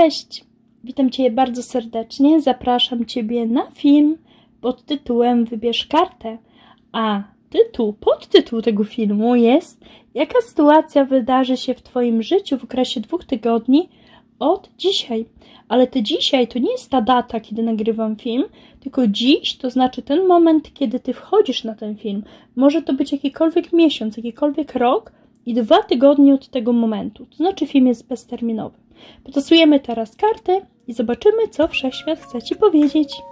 Cześć, witam Cię bardzo serdecznie. Zapraszam Ciebie na film pod tytułem Wybierz kartę. A tytuł, podtytuł tego filmu jest Jaka sytuacja wydarzy się w Twoim życiu w okresie dwóch tygodni od dzisiaj? Ale to dzisiaj to nie jest ta data, kiedy nagrywam film, tylko dziś to znaczy ten moment, kiedy Ty wchodzisz na ten film. Może to być jakikolwiek miesiąc, jakikolwiek rok i dwa tygodnie od tego momentu. To znaczy film jest bezterminowy. Potosujemy teraz karty i zobaczymy, co wszechświat chce Ci powiedzieć.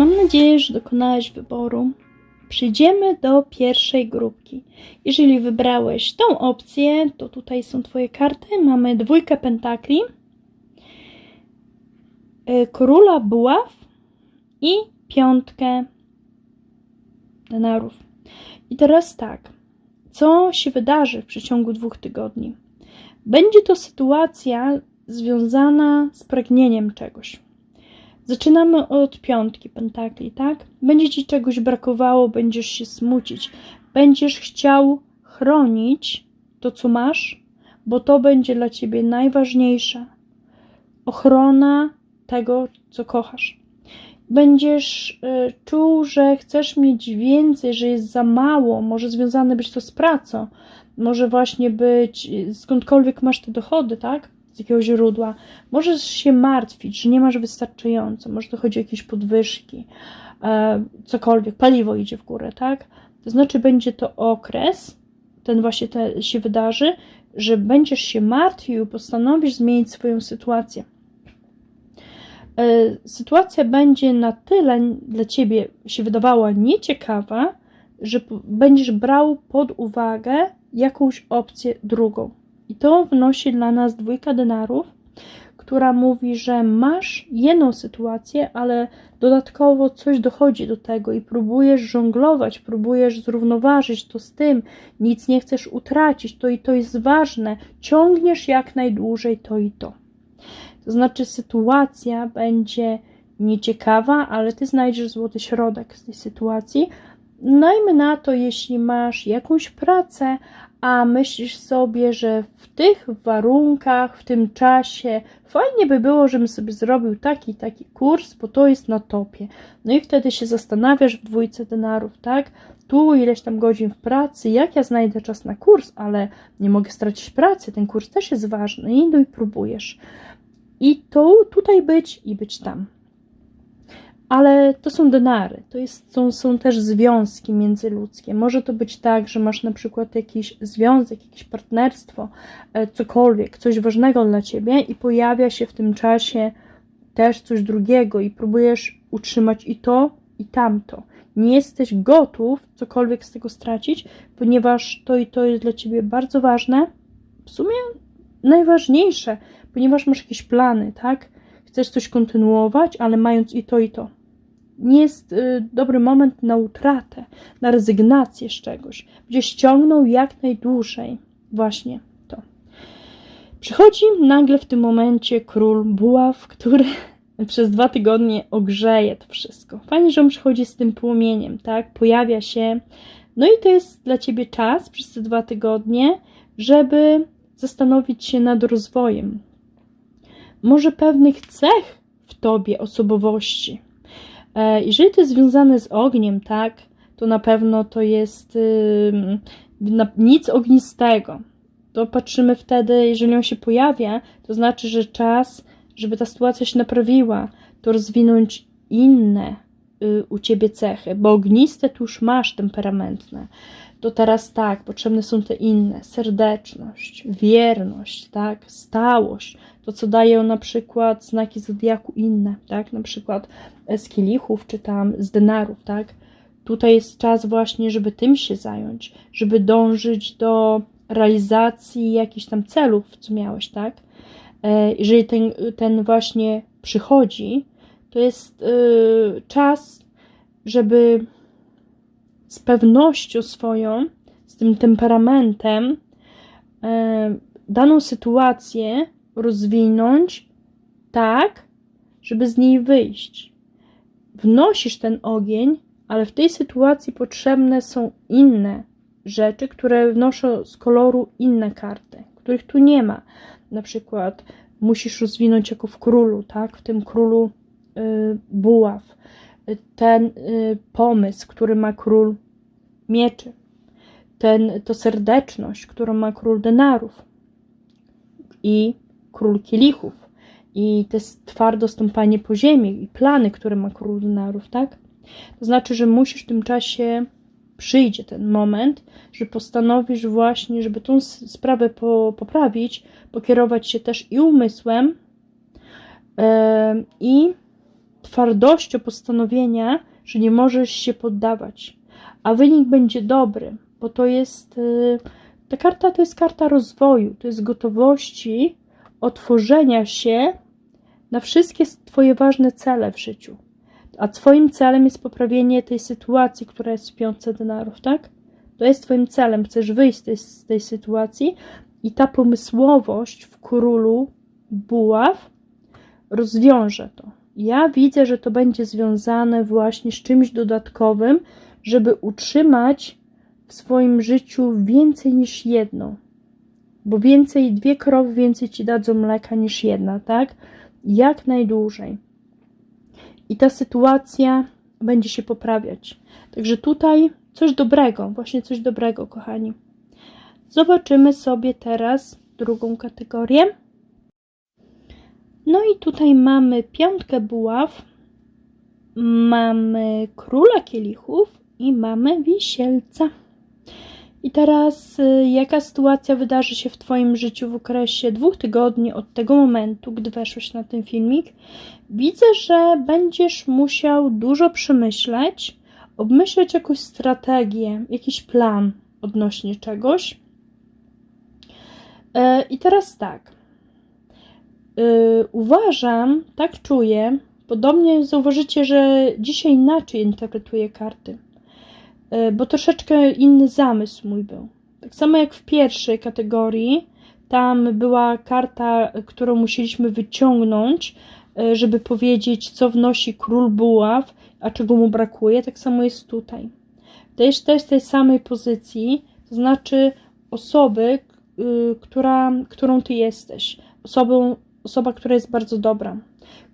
Mam nadzieję, że dokonałeś wyboru. Przejdziemy do pierwszej grupki. Jeżeli wybrałeś tą opcję, to tutaj są Twoje karty. Mamy dwójkę pentakli, y, króla buław i piątkę denarów. I teraz tak, co się wydarzy w przeciągu dwóch tygodni? Będzie to sytuacja związana z pragnieniem czegoś. Zaczynamy od piątki pentakli, tak? Będzie ci czegoś brakowało, będziesz się smucić, będziesz chciał chronić to, co masz, bo to będzie dla ciebie najważniejsze. Ochrona tego, co kochasz. Będziesz y, czuł, że chcesz mieć więcej, że jest za mało, może związane być to z pracą, może właśnie być skądkolwiek masz te dochody, tak? Z jakiegoś źródła. Możesz się martwić, że nie masz wystarczająco, może to chodzi o jakieś podwyżki, e, cokolwiek, paliwo idzie w górę, tak? To znaczy będzie to okres, ten właśnie te się wydarzy, że będziesz się martwił, postanowisz zmienić swoją sytuację. E, sytuacja będzie na tyle dla ciebie się wydawała nieciekawa, że będziesz brał pod uwagę jakąś opcję drugą. I to wnosi dla nas dwójka denarów, która mówi, że masz jedną sytuację, ale dodatkowo coś dochodzi do tego i próbujesz żonglować, próbujesz zrównoważyć to z tym, nic nie chcesz utracić, to i to jest ważne, ciągniesz jak najdłużej to i to. To znaczy, sytuacja będzie nieciekawa, ale ty znajdziesz złoty środek z tej sytuacji. Najmy na to, jeśli masz jakąś pracę, a myślisz sobie, że w tych warunkach, w tym czasie fajnie by było, żebym sobie zrobił taki taki kurs, bo to jest na topie. No i wtedy się zastanawiasz w dwójce denarów, tak? Tu ileś tam godzin w pracy, jak ja znajdę czas na kurs, ale nie mogę stracić pracy, ten kurs też jest ważny i no i próbujesz. I to tutaj być i być tam. Ale to są denary, to jest, są, są też związki międzyludzkie. Może to być tak, że masz na przykład jakiś związek, jakieś partnerstwo, e, cokolwiek, coś ważnego dla ciebie i pojawia się w tym czasie też coś drugiego i próbujesz utrzymać i to, i tamto. Nie jesteś gotów cokolwiek z tego stracić, ponieważ to i to jest dla ciebie bardzo ważne, w sumie najważniejsze, ponieważ masz jakieś plany, tak? Chcesz coś kontynuować, ale mając i to, i to nie jest y, dobry moment na utratę, na rezygnację z czegoś. Będzie ściągnął jak najdłużej właśnie to. Przychodzi nagle w tym momencie król buław, który przez dwa tygodnie ogrzeje to wszystko. Fajnie, że on przychodzi z tym płomieniem, tak? Pojawia się. No i to jest dla ciebie czas przez te dwa tygodnie, żeby zastanowić się nad rozwojem. Może pewnych cech w tobie osobowości. E, jeżeli to jest związane z ogniem, tak, to na pewno to jest nic ognistego. To patrzymy wtedy, jeżeli on się pojawia, to znaczy, że czas, żeby ta sytuacja się naprawiła, to rozwinąć inne y, u ciebie cechy, bo ogniste tu już masz temperamentne. To teraz tak, potrzebne są te inne: serdeczność, wierność, tak, stałość. To, co dają na przykład znaki zodiaku inne, tak, na przykład z kielichów czy tam z denarów, tak. Tutaj jest czas właśnie, żeby tym się zająć, żeby dążyć do realizacji jakichś tam celów, co miałeś, tak? E, jeżeli ten, ten właśnie przychodzi, to jest y, czas, żeby z pewnością swoją, z tym temperamentem, e, daną sytuację rozwinąć tak, żeby z niej wyjść. Wnosisz ten ogień, ale w tej sytuacji potrzebne są inne rzeczy, które wnoszą z koloru inne karty, których tu nie ma. Na przykład musisz rozwinąć jako w królu, tak? W tym królu y, buław. Ten y, pomysł, który ma król mieczy. Ten, to serdeczność, którą ma król denarów i król kielichów. I jest twardo stąpanie po ziemi i plany, które ma król denarów, tak? To znaczy, że musisz w tym czasie przyjdzie ten moment, że postanowisz właśnie, żeby tą sprawę po, poprawić, pokierować się też i umysłem, yy, i twardością postanowienia, że nie możesz się poddawać, a wynik będzie dobry, bo to jest yy, ta karta to jest karta rozwoju, to jest gotowości otworzenia się na wszystkie Twoje ważne cele w życiu a Twoim celem jest poprawienie tej sytuacji, która jest w piątce denarów, tak? To jest Twoim celem, chcesz wyjść z tej, z tej sytuacji i ta pomysłowość w królu buław rozwiąże to. Ja widzę, że to będzie związane właśnie z czymś dodatkowym, żeby utrzymać w swoim życiu więcej niż jedno. Bo więcej, dwie krowy więcej ci dadzą mleka niż jedna, tak? Jak najdłużej i ta sytuacja będzie się poprawiać. Także tutaj coś dobrego, właśnie coś dobrego, kochani. Zobaczymy sobie teraz drugą kategorię. No i tutaj mamy piątkę buław, mamy króla kielichów i mamy wisielca. I teraz, y, jaka sytuacja wydarzy się w Twoim życiu w okresie dwóch tygodni od tego momentu, gdy weszłeś na ten filmik? Widzę, że będziesz musiał dużo przemyśleć, obmyśleć jakąś strategię, jakiś plan odnośnie czegoś. Y, I teraz tak. Y, uważam, tak czuję, podobnie zauważycie, że dzisiaj inaczej interpretuję karty E, bo troszeczkę inny zamysł mój był. Tak samo jak w pierwszej kategorii, tam była karta, którą musieliśmy wyciągnąć, e, żeby powiedzieć, co wnosi król buław, a czego mu brakuje. Tak samo jest tutaj. Też, też tej samej pozycji, to znaczy osoby, y, która, którą ty jesteś. Osobą, osoba, która jest bardzo dobra,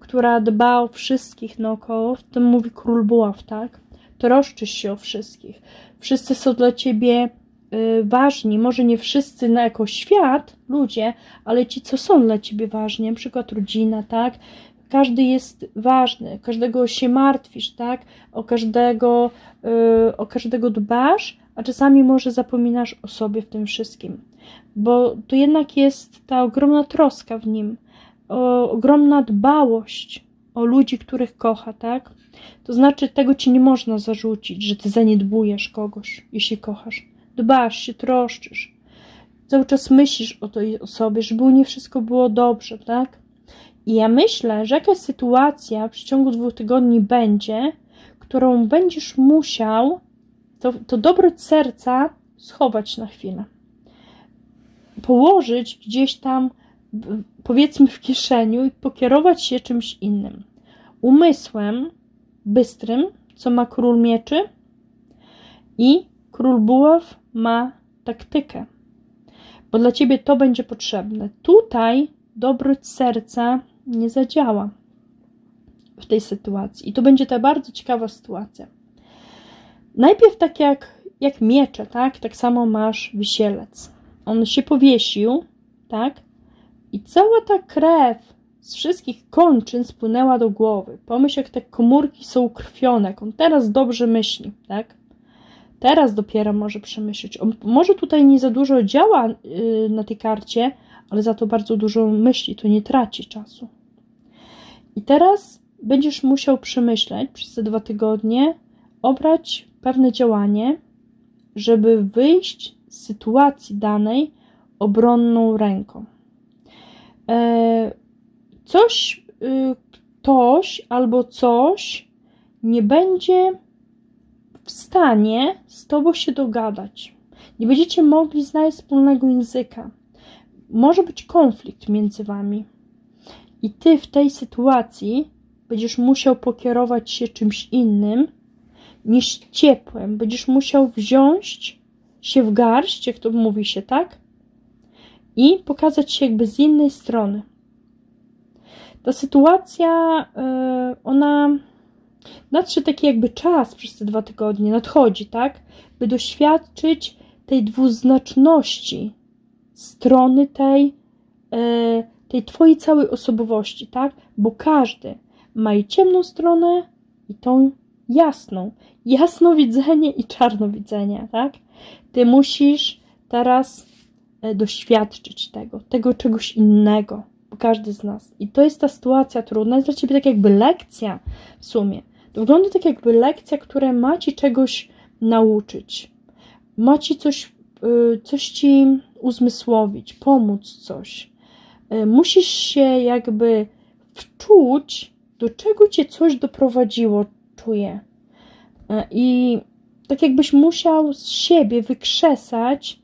która dba o wszystkich naokoło, w tym mówi król buław, tak? troszczysz się o wszystkich. Wszyscy są dla ciebie y, ważni, może nie wszyscy na jako świat, ludzie, ale ci, co są dla ciebie ważni, na przykład rodzina, tak? Każdy jest ważny, każdego się martwisz, tak? O każdego, y, o każdego dbasz, a czasami może zapominasz o sobie w tym wszystkim, bo to jednak jest ta ogromna troska w nim, o, ogromna dbałość o ludzi, których kocha, tak? To znaczy, tego ci nie można zarzucić, że ty zaniedbujesz kogoś, jeśli kochasz. Dbasz się, troszczysz. Cały czas myślisz o tej osobie, żeby u niej wszystko było dobrze, tak? I ja myślę, że jakaś sytuacja w przeciągu dwóch tygodni będzie, którą będziesz musiał to, to dobro serca schować na chwilę. Położyć gdzieś tam, powiedzmy, w kieszeniu i pokierować się czymś innym. Umysłem bystrym, co ma król mieczy, i król buław ma taktykę. bo dla ciebie to będzie potrzebne. Tutaj dobroć serca nie zadziała w tej sytuacji. I to będzie ta bardzo ciekawa sytuacja. Najpierw tak jak, jak miecze, tak? Tak samo masz wisielec. On się powiesił, tak? I cała ta krew z wszystkich kończyn spłynęła do głowy. Pomyśl, jak te komórki są ukrwione, jak on teraz dobrze myśli, tak? Teraz dopiero może przemyśleć. On może tutaj nie za dużo działa yy, na tej karcie, ale za to bardzo dużo myśli, to nie traci czasu. I teraz będziesz musiał przemyśleć przez te dwa tygodnie, obrać pewne działanie, żeby wyjść z sytuacji danej obronną ręką. E, coś, y, ktoś albo coś nie będzie w stanie z tobą się dogadać. Nie będziecie mogli znaleźć wspólnego języka. Może być konflikt między wami. I ty w tej sytuacji będziesz musiał pokierować się czymś innym niż ciepłem. Będziesz musiał wziąć się w garść, jak to mówi się, tak? I pokazać się jakby z innej strony. Ta sytuacja, yy, ona nadszedł taki jakby czas przez te dwa tygodnie, nadchodzi, tak? By doświadczyć tej dwuznaczności strony tej, yy, tej twojej całej osobowości, tak? Bo każdy ma i ciemną stronę, i tą jasną. Jasnowidzenie i czarnowidzenie, tak? Ty musisz teraz e, doświadczyć tego, tego czegoś innego, każdy z nas. I to jest ta sytuacja trudna, jest dla ciebie tak jakby lekcja w sumie. To wygląda tak jakby lekcja, która ma ci czegoś nauczyć. Ma ci coś, e, coś ci uzmysłowić, pomóc coś. E, musisz się jakby wczuć, do czego cię coś doprowadziło, czuję. I tak jakbyś musiał z siebie wykrzesać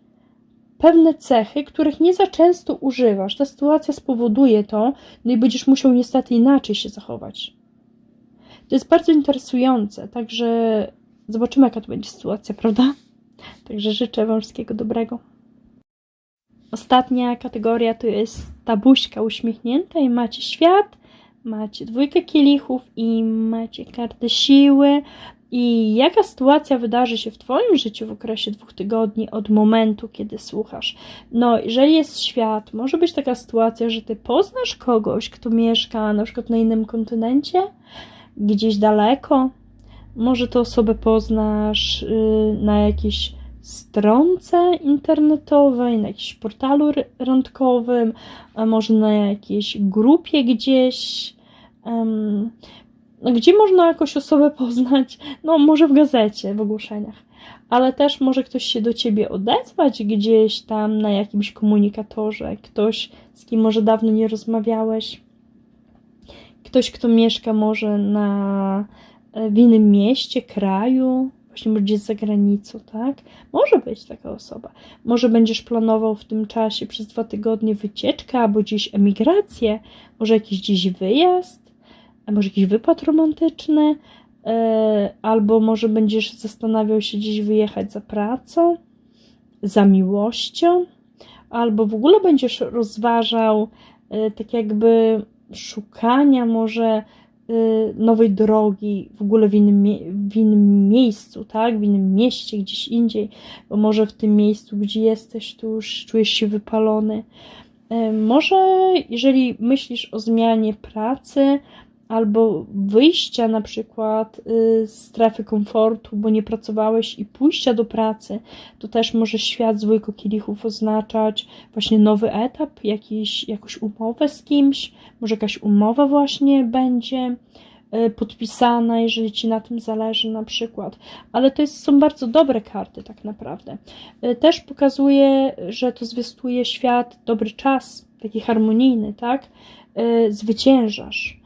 pewne cechy, których nie za często używasz. Ta sytuacja spowoduje to, no i będziesz musiał niestety inaczej się zachować. To jest bardzo interesujące, także zobaczymy, jaka to będzie sytuacja, prawda? Także życzę Wam wszystkiego dobrego. Ostatnia kategoria to jest ta buźka uśmiechnięta i macie świat, macie dwójkę kielichów i macie kartę siły. I jaka sytuacja wydarzy się w Twoim życiu w okresie dwóch tygodni od momentu, kiedy słuchasz? No, jeżeli jest świat, może być taka sytuacja, że Ty poznasz kogoś, kto mieszka na przykład na innym kontynencie, gdzieś daleko. Może tę osobę poznasz yy, na jakiejś stronce internetowej, na jakimś portalu randkowym, a może na jakiejś grupie gdzieś. Gdzie można jakąś osobę poznać? No, może w gazecie, w ogłoszeniach, ale też może ktoś się do ciebie odezwać gdzieś tam na jakimś komunikatorze, ktoś, z kim może dawno nie rozmawiałeś, ktoś, kto mieszka może na, w innym mieście, kraju, właśnie gdzieś za granicą, tak? Może być taka osoba. Może będziesz planował w tym czasie przez dwa tygodnie wycieczkę albo gdzieś emigrację, może jakiś gdzieś wyjazd, może jakiś wypad romantyczny, e, albo może będziesz zastanawiał się gdzieś wyjechać za pracą, za miłością, albo w ogóle będziesz rozważał e, tak jakby szukania może Y, nowej drogi, w ogóle w innym, w innym miejscu, tak? W innym mieście, gdzieś indziej, bo może w tym miejscu, gdzie jesteś, tu już czujesz się wypalony. Może jeżeli myślisz o zmianie pracy, albo wyjścia na przykład y, z strefy komfortu, bo nie pracowałeś i pójścia do pracy, to też może świat z dwójką kielichów oznaczać właśnie nowy etap, jakiś, jakąś umowę z kimś, może jakaś umowa właśnie będzie y, podpisana, jeżeli ci na tym zależy na przykład. Ale to jest, są bardzo dobre karty tak naprawdę. Y, też pokazuje, że to zwiastuje świat, dobry czas, taki harmonijny, tak? Zwyciężasz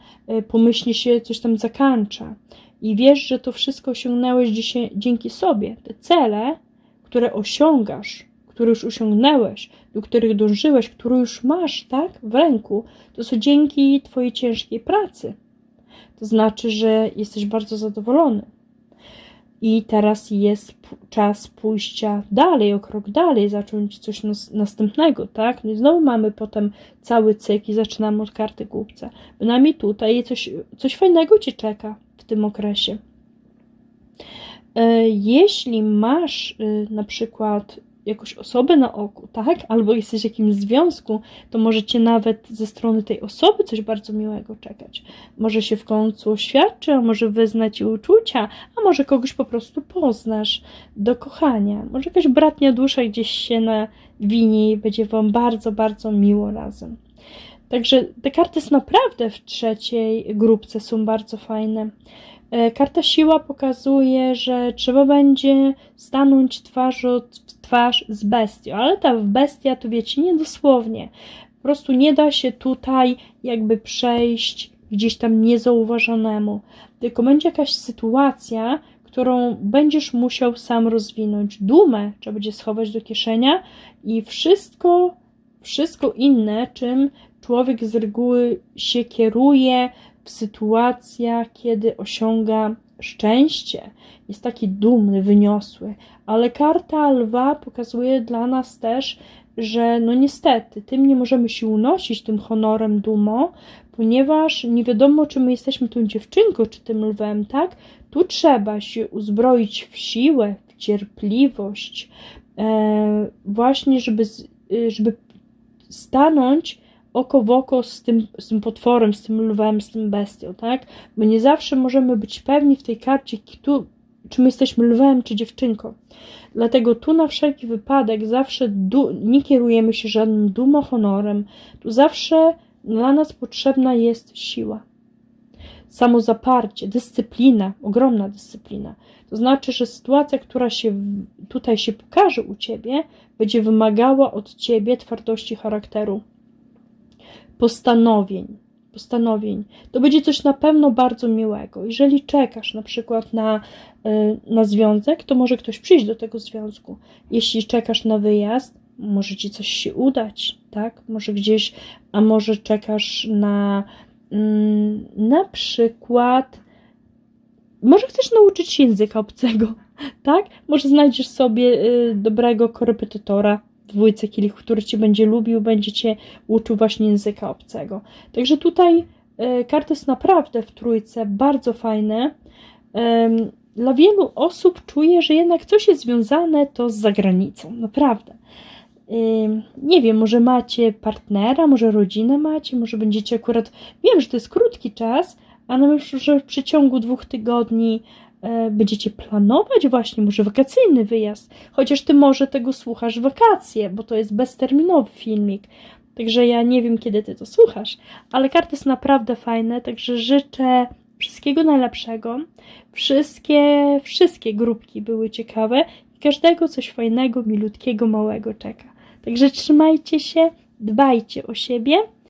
pomyślnie się coś tam zakańcza. I wiesz, że to wszystko osiągnąłeś dzięki sobie. Te cele, które osiągasz, które już osiągnęłeś, do których dążyłeś, które już masz, tak, w ręku, to są dzięki Twojej ciężkiej pracy. To znaczy, że jesteś bardzo zadowolony. I teraz jest czas pójścia dalej, o krok dalej, zacząć coś nas- następnego, tak? No i znowu mamy potem cały cykl i zaczynamy od karty głupca. Bynajmniej tutaj coś, coś fajnego Cię czeka w tym okresie. E, Jeśli masz y, na przykład jakąś osobę na oku, tak? Albo jesteś w jakimś związku, to możecie nawet ze strony tej osoby coś bardzo miłego czekać. Może się w końcu oświadczy, a może wyznać ci uczucia, a może kogoś po prostu poznasz do kochania. Może jakaś bratnia dusza gdzieś się nawinie i będzie wam bardzo, bardzo miło razem. Także te karty są naprawdę w trzeciej grupce są bardzo fajne. E, Karta siła pokazuje, że trzeba będzie stanąć twarz w twarz z bestią, ale ta bestia to wiecie, nie dosłownie. Po prostu nie da się tutaj jakby przejść gdzieś tam niezauważonemu, tylko będzie jakaś sytuacja, którą będziesz musiał sam rozwinąć. Dumę trzeba będzie schować do kieszenia i wszystko, wszystko inne, czym człowiek z reguły się kieruje w sytuacjach, kiedy osiąga szczęście, jest taki dumny, wyniosły. Ale karta lwa pokazuje dla nas też, że no niestety, tym nie możemy się unosić, tym honorem, dumą, ponieważ nie wiadomo, czy my jesteśmy tą dziewczynką, czy tym lwem, tak? Tu trzeba się uzbroić w siłę, w cierpliwość, e, właśnie, żeby, y, żeby stanąć oko w oko z tym, z tym potworem, z tym lwem, z tym bestią, tak? Bo nie zawsze możemy być pewni w tej karcie, tu, czy my jesteśmy lwem, czy dziewczynką. Dlatego tu na wszelki wypadek zawsze nie kierujemy się żadnym dumą, honorem. Tu zawsze dla nas potrzebna jest siła. Samozaparcie, dyscyplina, ogromna dyscyplina. To znaczy, że sytuacja, która się tutaj się pokaże u ciebie, będzie wymagała od ciebie twardości charakteru, postanowień. Postanowień. To będzie coś na pewno bardzo miłego. Jeżeli czekasz na przykład na, y, na związek, to może ktoś przyjść do tego związku. Jeśli czekasz na wyjazd, może ci coś się udać, tak? Może gdzieś, a może czekasz na mm, na przykład może chcesz nauczyć się języka obcego, tak? Może znajdziesz sobie y, dobrego korepetytora dwójce kilich, który cię będzie lubił, będzie cię uczył właśnie języka obcego. Także tutaj y, karty są naprawdę w trójce bardzo fajne. Dla wielu osób czuję, że jednak coś jest związane to z zagranicą, naprawdę. Nie wiem, może macie partnera, może rodzinę macie, może będziecie akurat. Wiem, że to jest krótki czas, ale myślę, że w przeciągu dwóch tygodni będziecie planować właśnie może wakacyjny wyjazd. Chociaż ty może tego słuchasz wakacje, bo to jest bezterminowy filmik. Także ja nie wiem, kiedy ty to słuchasz, ale karty są naprawdę fajne, także życzę wszystkiego najlepszego. Wszystkie, wszystkie grupki były ciekawe i każdego coś fajnego, milutkiego, małego czeka. Także trzymajcie się, dbajcie o siebie